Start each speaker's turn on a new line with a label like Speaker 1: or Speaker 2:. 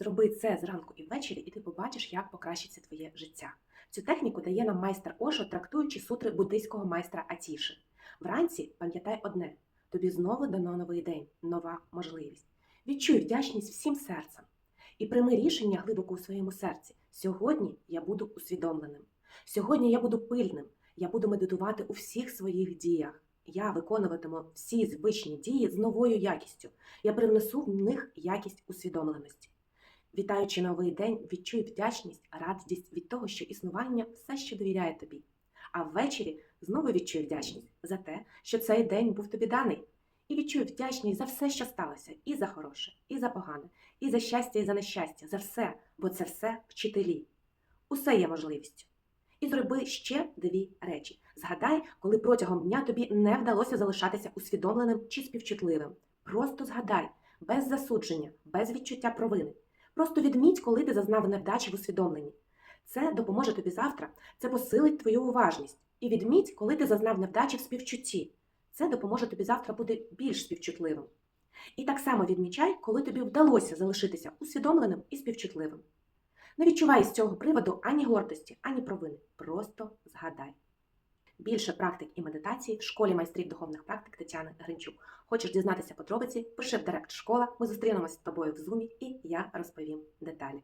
Speaker 1: Зроби це зранку і ввечері, і ти побачиш, як покращиться твоє життя. Цю техніку дає нам майстер Ошо, трактуючи сутри буддийського майстра Атіши. Вранці пам'ятай одне: тобі знову дано новий день, нова можливість. Відчуй вдячність всім серцем і прийми рішення глибоко у своєму серці. Сьогодні я буду усвідомленим. Сьогодні я буду пильним. Я буду медитувати у всіх своїх діях. Я виконуватиму всі звичні дії з новою якістю. Я привнесу в них якість усвідомленості. Вітаючи новий день, відчуй вдячність, радість від того, що існування все ще довіряє тобі. А ввечері знову відчуй вдячність за те, що цей день був тобі даний. І відчуй вдячність за все, що сталося, і за хороше, і за погане, і за щастя, і за нещастя, за все, бо це все вчителі. Усе є можливістю. І зроби ще дві речі. Згадай, коли протягом дня тобі не вдалося залишатися усвідомленим чи співчутливим. Просто згадай, без засудження, без відчуття провини. Просто відміть, коли ти зазнав невдачі в усвідомленні. Це допоможе тобі завтра, це посилить твою уважність. І відміть, коли ти зазнав невдачі в співчутті. Це допоможе тобі завтра бути більш співчутливим. І так само відмічай, коли тобі вдалося залишитися усвідомленим і співчутливим. Не відчувай з цього приводу ані гордості, ані провини. Просто згадай. Більше практик і медитації в школі майстрів духовних практик Тетяни Гринчук. Хочеш дізнатися подробиці? Пиши в директ школа, ми зустрінемося з тобою в зумі і я розповім деталі.